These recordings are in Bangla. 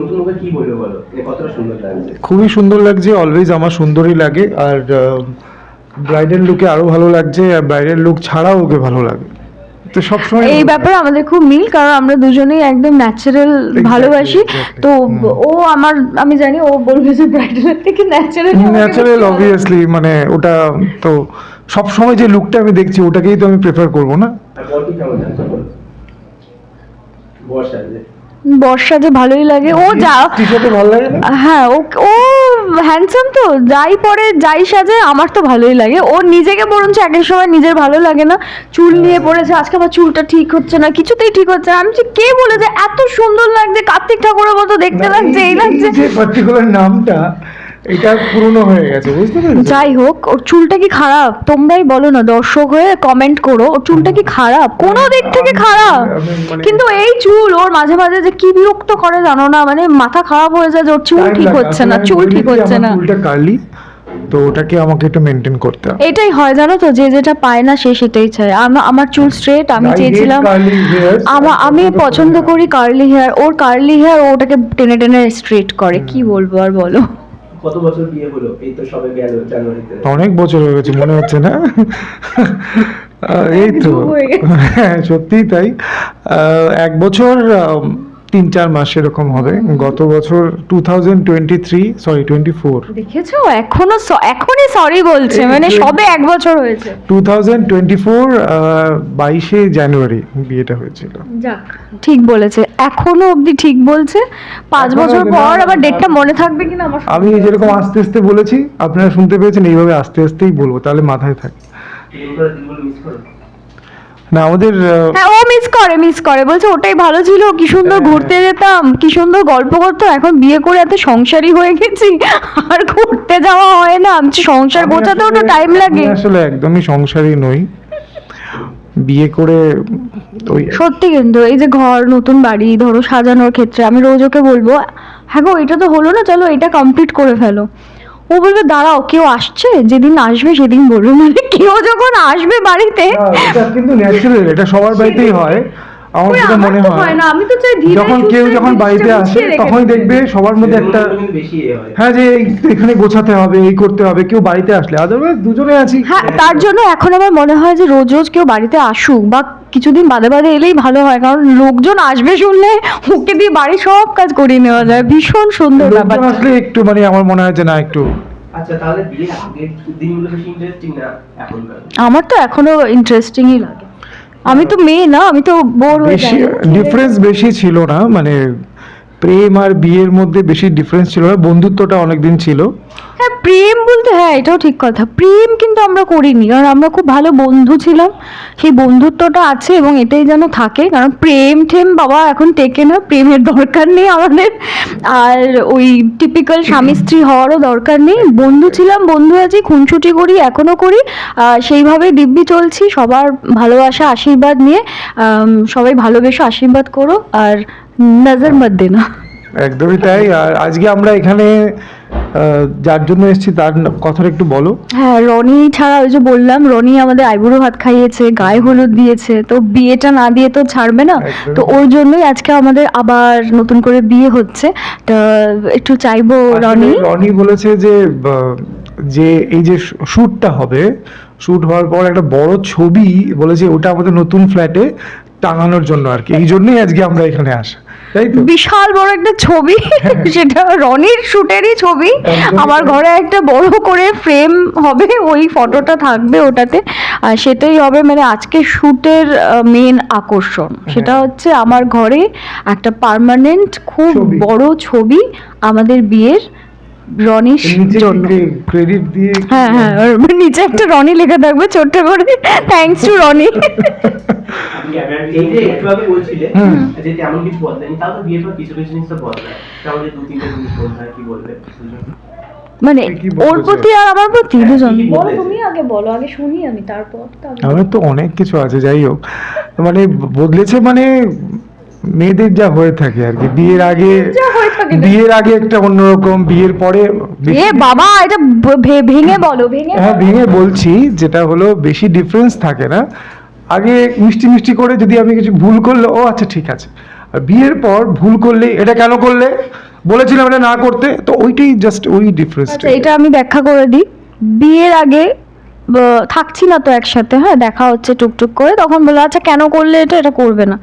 নতুন মুখে কি বলবে বলো? মানে কতটা সুন্দর লাগছে? খুবই সুন্দর লাগছে অলওয়েজ আমার সুন্দরই লাগে আর ব্রাইডাল লুকে আরও ভালো লাগছে আর ব্রাইডাল লুক ছাড়াও ওকে ভালো লাগে। তো সবসময় এই ব্যাপারে আমাদের খুব মিল কারণ আমরা দুজনেই একদম ন্যাচারাল ভালোবাসি। তো ও আমার আমি জানি ও বলবে যে ব্রাইডালের থেকে ন্যাচারাল ন্যাচারাল অবভিয়াসলি মানে ওটা তো সব সময় যে লুকটা আমি দেখছি ওটাকেই তো আমি প্রেফার করব না? আর বল কেমন লাগছে? বলো। বর্ষা যে বর্ষা যে ভালোই লাগে ও যা। হ্যাঁ ও ও হ্যান্ডসাম তো যাই পরে যাই সাজে আমার তো ভালোই লাগে। ও নিজেকে বরঞ্চ এক সময় নিজের ভালো লাগে না। চুল নিয়ে পড়েছে আজকে আমার চুলটা ঠিক হচ্ছে না কিছুতেই ঠিক হচ্ছে না। আমি যে কে বলেছে এত সুন্দর লাগছে কার্তিক ঠাকুরের মতো দেখতে লাগছে এই লাগছে। যে পার্টিকুলার নামটা এটা পুরনো হয়ে গেছে বুঝতে পেরেছ যাই হোক ওর চুলটা কি খারাপ? তোমরাই বলো না দর্শক হয়ে কমেন্ট করো ওর চুলটা কি খারাপ? কোনো দিক থেকে খারাপ। মানে- কিন্তু এই চুল ওর মাঝে মাঝে যে কি বিরক্ত করে জানো না মানে মাথা খারাপ হয়ে যায় ওর চুল ঠিক হচ্ছে না চুল ঠিক হচ্ছে না। চুলটা কার্লি তো ওটাকে আমাকে একটু মেনটেন করতে হবে। এটাই হয় জানো তো যে যেটা পায় না সে সেটাই চায়। আমা- আমার চুল স্ট্রেট আমি চেয়েছিলাম hairs. আমা- পছন্দ। করি কার্লি হেয়ার ওর কার্লি হেয়ার ওটাকে টেনে টেনে স্ট্রেট করে কি বলব আর বলো। কত বছর বিয়ে হলো? এই তো সবে গেল জানুয়ারিতে। অনেক বছর হয়ে গেছে মনে হচ্ছে না? আহ, এই তো। হ্যাঁ সত্যিই তাই। আহ, এক বছর তিন চার মাস এরকম হবে। গত বছর two thousand twenty three sorry twenty four দেখেছ? এখনও স- এখনই সরি বলছে মানে সবে এক বছর হয়েছে। টু থাউজেন্ড টোয়েন্টি ফোর বাইশে জানুয়ারি বিয়েটা হয়েছিল। যাক ঠিক বলেছে। এখনও অবধি ঠিক বলছে। পাঁচ বছর পর আবার ডেটটা মনে থাকবে কিনা আমার আমি যেরকম আস্তে আস্তে বলেছি আপনারা শুনতে পেয়েছেন এইভাবে আস্তে আস্তেই বলব তাহলে মাথায় থাকে দিন করে দিনগুলো মিস করো না আমাদের হ্যাঁ ও মিস করে মিস করে। বলছে ওটাই ভালো ছিল কি সুন্দর হ্যাঁ। ঘুরতে যেতাম কি সুন্দর গল্প করতো এখন বিয়ে করে এত সংসারী হয়ে গেছি আর ঘুরতে যাওয়া হয় না। আমি সংসার গোছাতেও তো টাইম লাগে। আসলে একদমই সংসারী নই। বিয়ে করে ওই সত্যি কিন্তু এই যে ঘর নতুন বাড়ি ধরো সাজানোর ক্ষেত্রে আমি রোজ ওকে বলব হ্যাঁ গো এটা তো হলো না চলো এটা কমপ্লিট করে ফেলো। ও বলবে দাঁড়াও কেউ আসছে? যেদিন আসবে সেদিন বলবে। মানে কেউ যখন আসবে বাড়িতে কিন্তু ন্যাচারাল এটা সবার বাড়িতেই হয়। আমার যেটা মনে হয় না আমি তো চাই ধীরে যখন কেউ যখন বাড়িতে আসে তখনই দেখবে সবার মধ্যে একটা হয়। হ্যাঁ যে এখানে গোছাতে হবে এই করতে হবে কেউ বাড়িতে আসলে। আদারওয়াইজ দুজনে আছি। হ্যাঁ তার জন্য এখন আমার মনে হয় যে রোজ রোজ কেউ বাড়িতে আসুক বা কিছুদিন বাদে বাদে এলেই ভালো হয় কারণ লোকজন আসবে শুনলে ওকে দিয়ে বাড়ি সব কাজ করিয়ে নেওয়া যায়। ভীষণ সুন্দর ব্যাপার আসলে একটু মানে আমার মনে হয় যে না একটু আচ্ছা তাহলে বিয়ের আগের দিনগুলো বেশি ইন্টারেস্টিং না এখনকার? আমার তো এখনও ইন্টারেস্টিংই লাগে। আমি তো মেয়ে না আমি তো বোর হয়ে বেশি যাই। ডিফারেন্স বেশি ছিল না মানে প্রেম আর বিয়ের মধ্যে বেশি ডিফারেন্স ছিল না বন্ধুত্বটা অনেকদিন ছিল। হ্যাঁ প্রেম বলতে হ্যাঁ এটাও ঠিক কথা। প্রেম কিন্তু আমরা করিনি কারণ আমরা খুব ভালো বন্ধু ছিলাম। সেই বন্ধুত্বটা আছে এবং এটাই যেন থাকে, কারণ প্রেম ঠেম বাবা এখন টেকে না, প্রেমের দরকার নেই আমাদের। আর ওই টিপিক্যাল স্বামী স্ত্রী হওয়ারও দরকার নেই। বন্ধু ছিলাম, বন্ধু আছি খুনছুটি করি, এখনও করি। সেইভাবে দিব্যি চলছি, সবার ভালোবাসা, আশীর্বাদ নিয়ে। সবাই ভালোবেসে, আশীর্বাদ করো, আর নজর মত দেনা। একদমই তাই, আর আজকে আমরা এখানে যার জন্য এসেছি তার কথাটা একটু বলো। হ্যাঁ রনি ছাড়া ওই যে বললাম রনি আমাদের আইবুড়ো ভাত খাইয়েছে গায়ে হলুদ দিয়েছে তো বিয়েটা না দিয়ে তো ছাড়বে না? তো ওর জন্যই আজকে আমাদের আবার নতুন করে বিয়ে হচ্ছে। তো একটু চাইব রনি। রনি বলেছে যে যে এই যে শ্যুটটা হবে শ্যুট হওয়ার পর একটা বড় ছবি বলেছে ওটা আমাদের নতুন ফ্ল্যাটে টাঙানোর জন্য আর কি। এই জন্যই আজকে আমরা এখানে আসা। বিশাল বড় একটা ছবি সেটা রনির শুটেরই ছবি। আমার ঘরে একটা বড় করে ফ্রেম হবে ওই ফটোটা থাকবে ওটাতে। আর সেটাই হবে মানে আজকে শুটের মেন আকর্ষণ। সেটা হ্যাঁ। হচ্ছে আমার ঘরে একটা পার্মানেন্ট খুব বড় ছবি আমাদের বিয়ের। রনির জন্য। ক্রেডিট দিয়ে হ্যাঁ হ্যাঁ নিচে একটা রনি লেখা থাকবে ছোট্ট করে। Thanks to Rony. এই যে একটু আগে বলছিলে হুম। যে তেমন কিছু বদলায়নি তাও তো বিয়ের পর কিছু কিছু জিনিস তো বদলায় তাহলে দু তিনটে জিনিস বদলায় কি বলবে? মানে ওর প্রতি আর আমার প্রতি হ্যাঁ, দুজন। বলো? তুমি আগে বলো আগে শুনি আমি তারপর- আমার তো অনেক কিছু আছে যাই হোক। মানে বদলেছে মানে মেয়েদের যা হয়ে থাকে আর কি বিয়ের আগে। বিয়ের আগে একটা অন্যরকম বিয়ের পরে এ বাবা এটা ভেঙে বলো ভেঙে হ্যাঁ ভেঙে বলছি যেটা হলো বেশি ডিফারেন্স থাকে না। আগে মিষ্টি মিষ্টি করে যদি আমি কিছু ভুল করলে ও আচ্ছা ঠিক আছে। আর বিয়ের পর ভুল করলে এটা কেন করলে? বলেছিলাম এটা না করতে তো ওইটাই জাস্ট ওই ডিফারেন্স আচ্ছা এটা আমি ব্যাখ্যা করে দিই। বিয়ের আগে থাকছি না তো একসাথে হ্যাঁ দেখা হচ্ছে টুকটুক করে তখন বলে আচ্ছা কেন করলে এটা? এটা করবে না।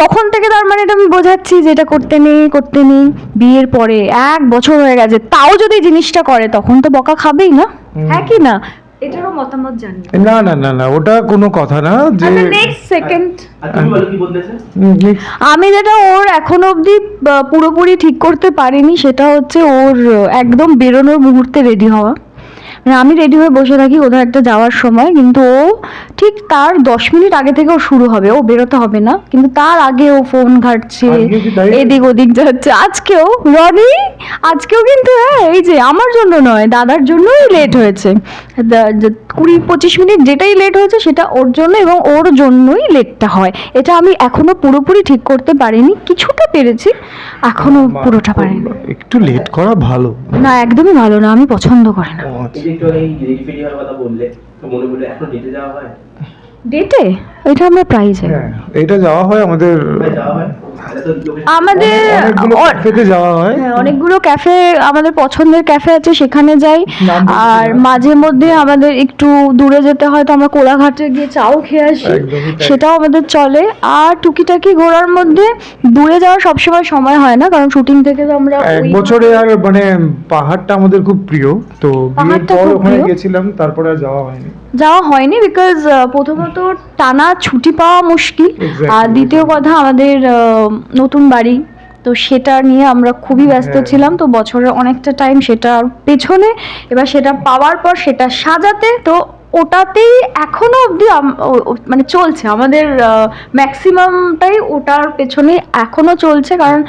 তখন থেকে তার মানে এটা আমি বোঝাচ্ছি যে এটা করতে নেই করতে নেই। বিয়ের পরে এক বছর হয়ে গেছে তাও যদি জিনিসটা করে তখন তো বকা খাবেই না। হ্যাঁ কি না? এটারও মতামত জানি না না না না ওটা কোনো কথা না যে আচ্ছা নেক্সট সেকেন্ড হুম, next আমি যেটা ওর এখনও অবধি পুরোপুরি ঠিক করতে পারিনি সেটা হচ্ছে ওর একদম বেরোনোর মুহূর্তে রেডি হওয়া। আমি রেডি হয়ে বসে থাকি কোথাও একটা যাওয়ার সময় কিন্তু ও ঠিক তার দশ মিনিট আগে থেকে ও শুরু হবে ও বেরোতে হবে না কিন্তু তার আগে ও ফোন ঘাটছে? এদিক ওদিক যাচ্ছে আজকেও রনি আজকেও কিন্তু হ্যাঁ এই যে আমার জন্য নয় দাদার জন্যই লেট হয়েছে কুড়ি পঁচিশ মিনিট যেটাই লেট হয়েছে সেটা ওর জন্য এবং ওর জন্যই লেটটা হয়। এটা আমি এখনও পুরোপুরি ঠিক করতে পারিনি কিছুটা পেরেছি এখনও পুরোটা পারিনি। একটু লেট করা ভালো। না একদমই ভালো না আমি পছন্দ করি না। আচ্ছা। মনে ডেটে যাওয়া হয়? ডেটে এটা আমরা প্রায় যাই। হ্যাঁ এটা যাওয়া হয় আমাদের যাওয়া আমাদের ক্যাফেতে যাওয়া হয়। হ্যাঁ অনেকগুলো ক্যাফে আমাদের পছন্দের ক্যাফে আছে সেখানে যাই। আর মাঝে মধ্যে আমাদের একটু দূরে যেতে হয় তো আমরা কোলাঘাটে গিয়ে চাও খেয়ে আসি। সেটাও আমাদের চলে। আর টুকিটাকি ঘোরার মধ্যে দূরে যাওয়ার সবসময় সময় হয় না কারণ শুটিং থেকে তো আমরা এক বছরে আর মানে পাহাড়টা আমাদের খুব প্রিয়। তো বিয়ের পাহাড়টা পর ওখানে গেছিলাম তারপরে আর যাওয়া হয়নি। যাওয়া হয়নি বিকজ প্রথমত টানা ছুটি পাওয়া মুশকিল। আর দ্বিতীয় কথা আমাদের নতুন বাড়ি তো সেটা নিয়ে আমরা খুবই ব্যস্ত হ্যাঁ। ছিলাম। তো বছরের অনেকটা টাইম সেটার পেছনে এবার সেটা পাওয়ার পর সেটা সাজাতে তো ওটাতেই এখনও অবধি মানে চলছে। আমাদের ম্যাক্সিমামটাই ওটার পেছনে এখনও চলছে। কারণ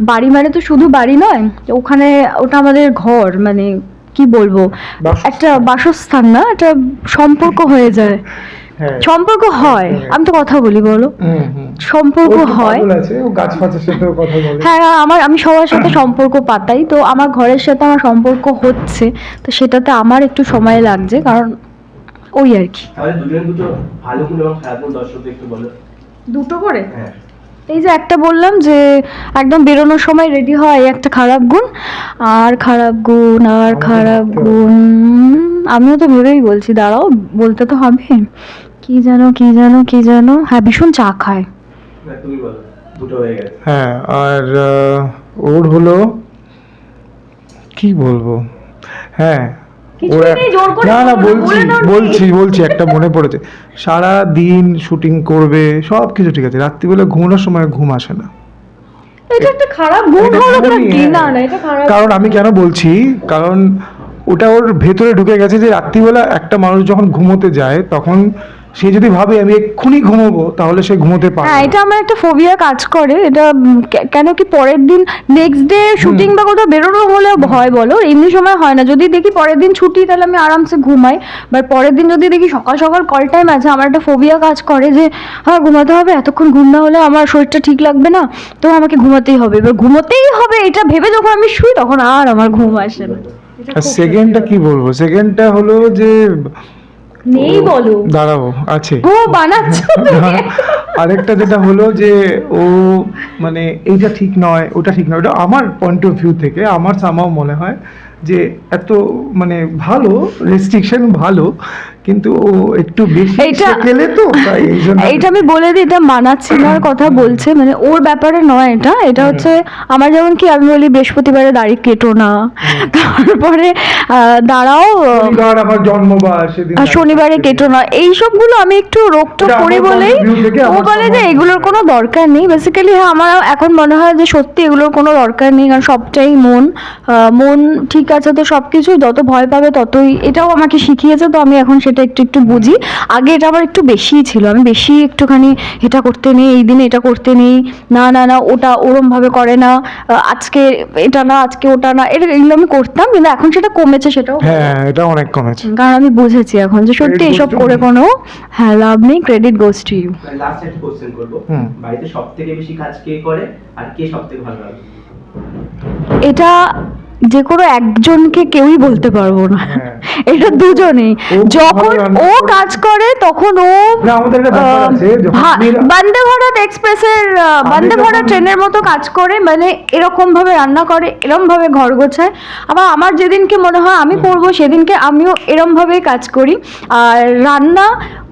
বাড়ি মানে তো শুধু বাড়ি নয় ওখানে ওটা আমাদের ঘর মানে কি বলব? একটা বাসস্থান না একটা সম্পর্ক হয়ে যায়। সম্পর্ক হয়। আমি তো কথা বলি বলো। হুম, হুম। সম্পর্ক হয়। হ্যাঁ আমার আমি সবার সাথে সম্পর্ক পাতাই। তো আমার ঘরের সাথে আমার সম্পর্ক হচ্ছে তো সেটাতে আমার একটু সময় লাগছে কারণ ওই আর কি। দুটো ভালো গুণ এবং খারাপ গুণ দর্শকদের একটু বলো। দুটো করে? হ্যাঁ। এই যে একটা বললাম যে একদম বেরোনোর সময় রেডি হয় একটা খারাপ গুণ আর খারাপ গুণ আর খারাপ গুণ। আমিও তো ভেবেই বলছি দাঁড়াও বলতে তো হবে। কি জানো কি জানো কি জানো? হ্যাঁ ভীষণ চা খায়। না, তুমি বলো দুটো হয়ে গেছে। হ্যাঁ আর ওর হলো কি বলব? হ্যাঁ না না বলছি। বলছি বলছি একটা মনে পড়েছে। সারা দিন শুটিং করবে সব কিছু ঠিক আছে রাত্রিবেলা ঘুমানোর সময় ঘুম আসে না। এটা একটা খারাপ গুণ হলো গুণই, নাকি। না না এটা খারাপ। কারণ আমি কেন বলছি? কারণ ওটা ওর ভেতরে ঢুকে গেছে যে রাত্রিবেলা একটা মানুষ যখন ঘুমোতে যায় তখন সে যদি ভাবে আমি এক্ষুনি ঘুমোবো তাহলে সে ঘুমোতে পারে হ্যাঁ এটা আমার একটা ফোবিয়া কাজ করে। এটা কেন কি পরের দিন নেক্সট ডে শুটিং বা কোথাও বেরোনো হলে ভয় বলো এমনি সময় হয় না। যদি দেখি পরের দিন ছুটি তাহলে আমি আরামসে ঘুমাই। বাট পরের দিন যদি দেখি সকাল সকাল কল টাইম আছে আমার একটা ফোবিয়া কাজ করে যে হ্যাঁ ঘুমাতে হবে এতক্ষণ ঘুম না হলে আমার শরীরটা ঠিক লাগবে না তো আমাকে ঘুমাতেই হবে। এবার ঘুমোতেই হবে এটা ভেবে যখন আমি শুই তখন আর আমার ঘুম আসে না। সেকেন্ডটা কি বলব? সেকেন্ডটা হলো যে নেই বলো। দাঁড়াবো আছে। ও বানাচ্ছ আরেকটা যেটা হলো যে ও মানে এইটা ঠিক নয় ওটা ঠিক নয়। ওটা আমার পয়েন্ট অফ ভিউ থেকে আমার সামাও মনে হয় যে এত মানে ভালো রেস্ট্রিকশন ভালো কিন্তু একটু বেশি তো এইটা আমি বলে দিই এটা কথা বলছে মানে ওর ব্যাপারে নয় এটা। এটা হচ্ছে আমার যেমন কি আমি বলি বৃহস্পতিবারে দাড়ি কেটো না। তারপরে দাঁড়াও আমার জন্মবার শনিবারে কেটো না। এই সবগুলো আমি একটু রোগটোক এটা করি বলেই ও বলে যে এগুলোর কোনো দরকার নেই। বেসিক্যালি হ্যাঁ আমার এখন মনে হয় যে সত্যি এগুলোর কোনো দরকার নেই কারণ সবটাই মন। মন ঠিক আছে তো সব কিছু যত ভয় পাবে ততই এটাও আমাকে শিখিয়েছে তো আমি এখন সেটা একটু একটু বুঝি। আগে এটা আমার একটু বেশিই ছিল। আমি বেশি একটুখানি এটা করতে নেই এই দিনে এটা করতে নেই। না না না ওটা ওরম ভাবে করে না। আজকে এটা না আজকে ওটা না এটা এগুলো আমি করতাম কিন্তু এখন সেটা কমেছে সেটাও হ্যাঁ এটা অনেক কমেছে। কারণ আমি বুঝেছি এখন যে সত্যি এসব করে কোনো হ্যাঁ লাভ নেই credit goes to you last একটা কোশ্চেন করব। বাড়িতে সব থেকে বেশি কাজ কে করে আর কে সব থেকে ভালো লাগে? এটা যে কোনো একজনকে কেউই বলতে পারব না। হ্যাঁ। এটা দুজনেই। যখন ও কাজ করে তখন ও বন্দে ভারত এক্সপ্রেসের বন্দে ভারত ট্রেনের মতো কাজ করে মানে এরকম ভাবে রান্না করে এরকম ভাবে ঘর গোছায়। আবার আমার যেদিনকে মনে হয় আমি করব সেদিনকে আমিও এরম ভাবেই কাজ করি। আর রান্না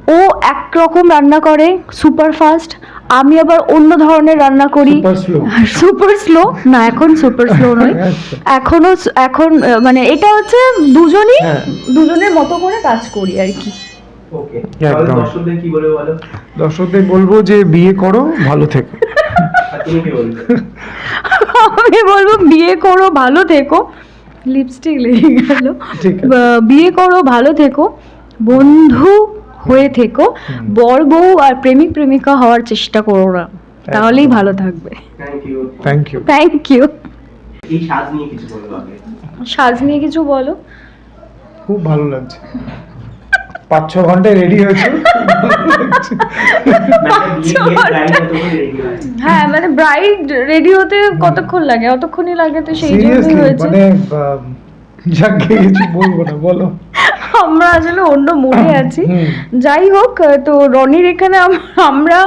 ও একরকম রান্না করে সুপার ফাস্ট আমি আবার অন্য ধরনের রান্না করি। সুপার স্লো না এখন সুপার স্লো নয়। আচ্ছা। এখনও এখন মানে এটা হচ্ছে দুজনই হ্যাঁ। দুজনের মতো করে কাজ করি আর কি। ওকে। তাহলে দর্শকদের কি বলে বলো? দর্শকদের বলব যে বিয়ে করো ভালো থেকো। আমি বলব বিয়ে করো ভালো থেকো। লিপস্টিক লেগে গেল। বিয়ে করো ভালো থেকো। বন্ধু হয়ে থেকো। বর বউ আর প্রেমিক প্রেমিকা হওয়ার চেষ্টা করো না। তাহলেই ভালো থাকবে। থ্যাংক ইউ থ্যাংক ইউ সাজ নিয়ে কিছু বলো খুব ভালো লাগছে। পাঁচ ছ ঘন্টায় রেডি হয়েছে? মানে হয়। মানে ব্রাইড রেডি হতে কতক্ষণ লাগে? অতক্ষণই লাগে তো সেই জন্যই হয়েছে। মানে যাকে কিছু বলব না বলো। আমরা আসলে অন্য মুডে আছি। যাই হোক তো রনির এখানে আমরা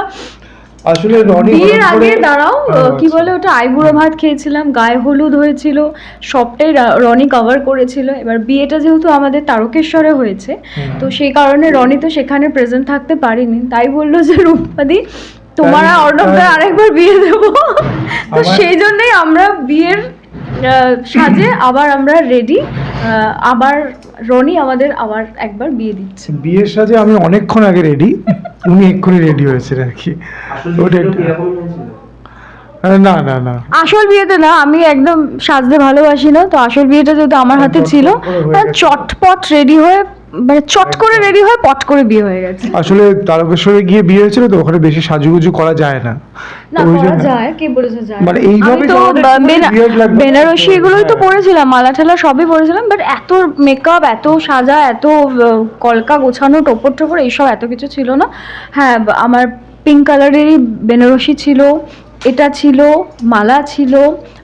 আসলে রনি বিয়ের আগে দাঁড়াও কি আচ্ছা। বলে ওটা? আইবুড়ো ভাত খেয়েছিলাম গায়ে হলুদ হয়েছিল সবটাই রনি কভার করেছিল। এবার বিয়েটা যেহেতু আমাদের তারকেশ্বরে হয়েছে তো সেই কারণে রনি তো সেখানে প্রেজেন্ট থাকতে পারিনি। তাই বলল যে রূপাদি তোমার তাই- আরেকবার বিয়ে দেবো। তো সেই জন্যই আমরা বিয়ের সাজে আবার আমরা রেডি আবার রনি আমাদের আবার একবার বিয়ে দিচ্ছে। বিয়ের সাজে আমি অনেকক্ষণ আগে রেডি উনি এক্ষুনি রেডি হয়েছে আর কি। ওটা না না না। আসল বিয়েতে না আমি একদম সাজতে ভালোবাসি না তো আসল বিয়েটা যেহেতু আমার হাতে ছিল হয়ে তার গেছে। চটপট রেডি হয়ে মানে চট করে রেডি হয়ে পট করে বিয়ে হয়ে গেছে। আসলে তারকেশ্বরে গিয়ে বিয়ে হয়েছিল তো ওখানে বেশি সাজুগুজু করা যায় না। না করা যায় কে বলেছে যায়? মানে এইভাবে। বেনারসি এগুলোই তো হ্যাঁ। পরেছিলাম মালা ঠালা সবই পরেছিলাম বাট এত মেকআপ এত সাজা এত কলকা গোছানো টোপর টোপর এইসব এত কিছু ছিল না। হ্যাঁ আমার পিঙ্ক কালারেরই বেনারসি ছিল এটা ছিল মালা ছিল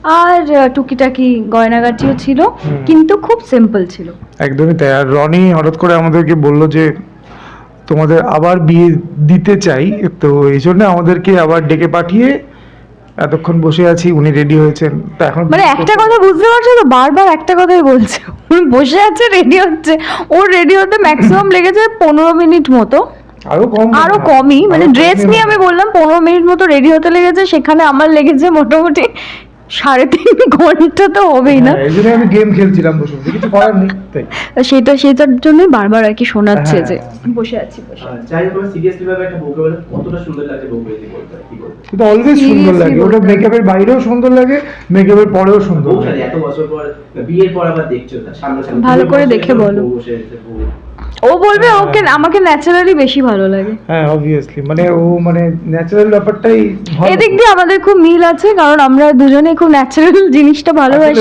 আর টুকিটাকি গয়নাগাটিও ছিল কিন্তু খুব সিম্পল ছিল। একদমই তাই। আর রনি হঠাৎ করে আমাদেরকে বলল যে তোমাদের আবার বিয়ে দিতে চাই। তো এই জন্য আমাদেরকে আবার ডেকে পাঠিয়ে এতক্ষণ বসে আছি উনি রেডি হয়েছেন। তো এখন মানে একটা কথা বুঝতে পারছ তো? বারবার একটা কথাই বলছে। উনি বসে আছে রেডি হচ্ছে। ওর রেডি হতে ম্যাক্সিমাম লেগেছে পনেরো মিনিট মতো। আরও কম। আরও কমই। মানে ড্রেস নিয়ে আমি বললাম পনেরো মিনিট মতো রেডি হতে লেগেছে সেখানে আমার লেগেছে মোটামুটি সাড়ে তিন ঘণ্টা তো হবেই না হ্যাঁ, এই জন্য আমি গেম খেলছিলাম বসে কিছু করার নেই সেটা সেটার জন্যই বারবার আর কি শোনাচ্ছে হ্যাঁ, যে হ্যাঁ। বসে আছি বসে যাই হোক সিরিয়াসলি ভাবে একটা বউকে বলে কতটা সুন্দর লাগে বউকে যদি বলতে কি বলবে কিন্তু অলওয়েজ সুন্দর লাগে ওটা মেকআপের বাইরেও সুন্দর লাগে মেকআপের পরেও সুন্দর লাগে এত বছর পর বিয়ের পর আবার দেখছ সামনে সামনে ভালো করে দেখে বলো। বসে আছে, বউ। ও বলবে হ্যাঁ। ওকে আমাকে ন্যাচারালি বেশি ভালো লাগে। হ্যাঁ অবভিয়াসলি মানে ও মানে ন্যাচারাল ব্যাপারটাই এদিক দিয়ে আমাদের খুব মিল আছে কারণ আমরা দুজনে খুব ন্যাচারাল জিনিসটা ভালোবাসি।